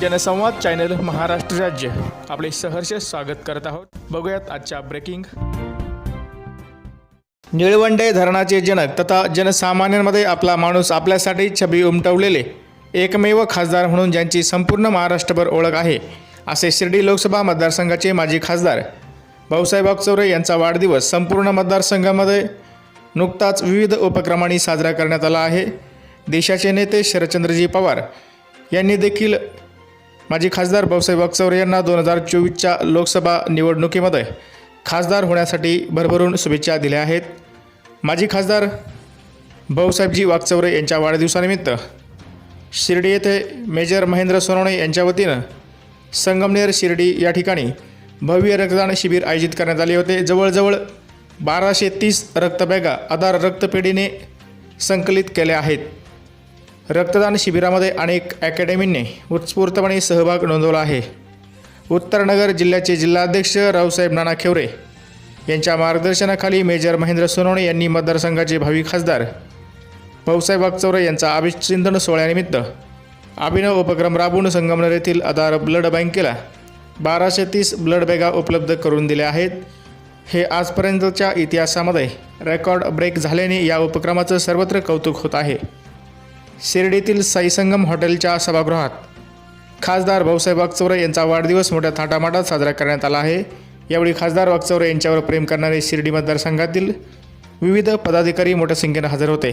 जनसंवाद चॅनल महाराष्ट्र राज्य. आपले सहर्ष स्वागत करत आहोत. बघूयात आजच्या ब्रेकिंग. निळवंडे धरणाचे जनक तथा जनसामान्यांमध्ये आपला माणूस आपल्यासाठी छबी उमटवलेले एकमेव खासदार म्हणून ज्यांची संपूर्ण महाराष्ट्रभर ओळख आहे असे शिर्डी लोकसभा मतदारसंघाचे माजी खासदार भाऊसाहेब चौरे यांचा वाढदिवस संपूर्ण मतदारसंघामध्ये नुकताच विविध उपक्रमांनी साजरा करण्यात आला आहे. देशाचे नेते शरदचंद्रजी पवार यांनी देखील माजी खासदार भाऊसाहेब अक्सवर यांना दोन हजार चोवीसच्या लोकसभा निवडणुकीमध्ये खासदार होण्यासाठी भरभरून शुभेच्छा दिल्या आहेत. माजी खासदार भाऊसाहेबजी वागचौरे यांच्या वाढदिवसानिमित्त शिर्डी येथे मेजर महेंद्र सोनवणे यांच्या वतीनं संगमनेर शिर्डी या ठिकाणी भव्य रक्तदान शिबिर आयोजित करण्यात आले होते. जवळजवळ बाराशे तीस रक्तबॅगा आधार रक्तपेढीने संकलित केल्या आहेत. रक्तदान शिबिरामध्ये अनेक अकॅडमींनी उत्स्फूर्तपणे सहभाग नोंदवला आहे. उत्तरनगर जिल्ह्याचे जिल्हाध्यक्ष रावसाहेब नाना खेवरे यांच्या मार्गदर्शनाखाली मेजर महेंद्र सोनवणे यांनी मतदारसंघाचे भावी खासदार भाऊसाहेब वागचौरे यांचा अभिचिंतन सोहळ्यानिमित्त अभिनव उपक्रम राबवून संगमनेर येथील आधार ब्लड बँकेला बाराशे तीस ब्लड बॅगा उपलब्ध करून दिल्या आहेत. हे आजपर्यंतच्या इतिहासामध्ये रेकॉर्ड ब्रेक झाल्याने या उपक्रमाचं सर्वत्र कौतुक होत आहे. शिर्डीतील साईसंगम हॉटेलच्या सभागृहात. खासदार भाऊसाहेब वागचौरे यांचा वाढदिवस मोठ्या थाटामाटात साजरा करण्यात आला आहे. यावेळी खासदार वागचौरे यांच्यावर प्रेम करणारे शिर्डी मतदारसंघातील विविध पदाधिकारी मोठ्या संख्येनं हजर होते.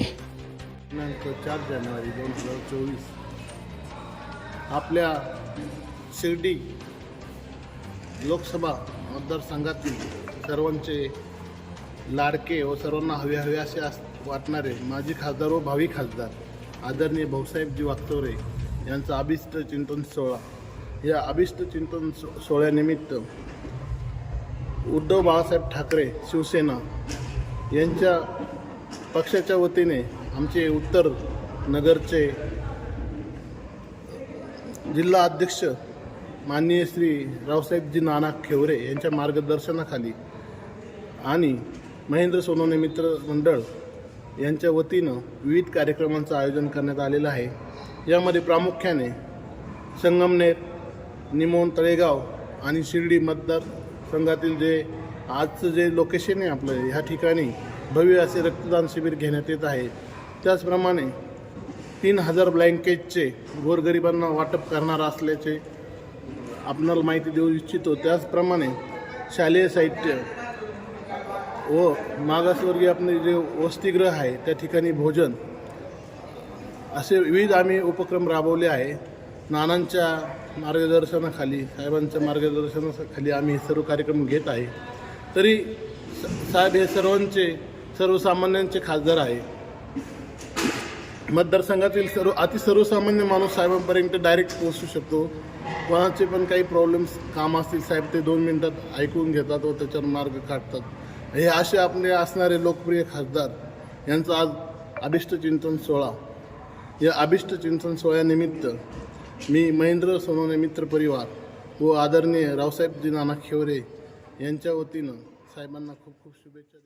दिनांक चार जानेवारी दोन हजार चोवीस आपल्या शिर्डी लोकसभा मतदारसंघातील सर्वांचे लाडके व सर्वांना हवे हवे असे वाटणारे माजी खासदार व भावी खासदार आदरणीय भाऊसाहेबजी वागचौरे यांचा अभिष्ट चिंतन सोहळा. या अभिष्ट चिंतन सो सोहळ्यानिमित्त उद्धव बाळासाहेब ठाकरे शिवसेना यांच्या पक्षाच्या वतीने आमचे उत्तर नगरचे जिल्हा अध्यक्ष माननीय श्री रावसाहेबजी नाना खेवरे यांच्या मार्गदर्शनाखाली आणि महेंद्र सोनवणे मित्र मंडळ यांच्या वतीनं विविध कार्यक्रमांचं आयोजन करण्यात आलेलं आहे. यामध्ये प्रामुख्याने संगमनेर निमोन तळेगाव आणि शिर्डी मतदार संघातील जे आजचं जे लोकेशन आहे आपलं ह्या ठिकाणी भव्य असे रक्तदान शिबिर घेण्यात येत आहे. त्याचप्रमाणे तीन हजार ब्लँकेटचे गोरगरिबांना वाटप करणार असल्याचे आपणाला माहिती देऊ इच्छितो. त्याचप्रमाणे शालेय साहित्य व मागासवर्गीय आपले जे वसतिगृह आहे त्या ठिकाणी भोजन. असे विविध आम्ही उपक्रम राबवले आहे. नानांच्या मार्गदर्शनाखाली साहेबांच्या मार्गदर्शनाखाली आम्ही हे सर्व कार्यक्रम घेत आहे. तरी स- साहेब हे सर्वांचे सर्वसामान्यांचे खासदार आहे. मतदारसंघातील सर्व अति सर्वसामान्य माणूस साहेबांपर्यंत डायरेक्ट पोहोचू शकतो. कोणाचे पण काही प्रॉब्लेम्स काम असतील साहेब ते दोन मिनटात ऐकून घेतात व त्याच्यावर मार्ग काढतात. हे असे आपले असणारे लोकप्रिय खासदार यांचा आज अभिष्ट चिंतन सोहळा. या अभिष्ट चिंतन सोहळ्यानिमित्त मी महेंद्र सोनवणे मित्र परिवार व आदरणीय रावसाहेबजी नाना खेवरे यांच्या वतीनं साहेबांना खूप खूप शुभेच्छा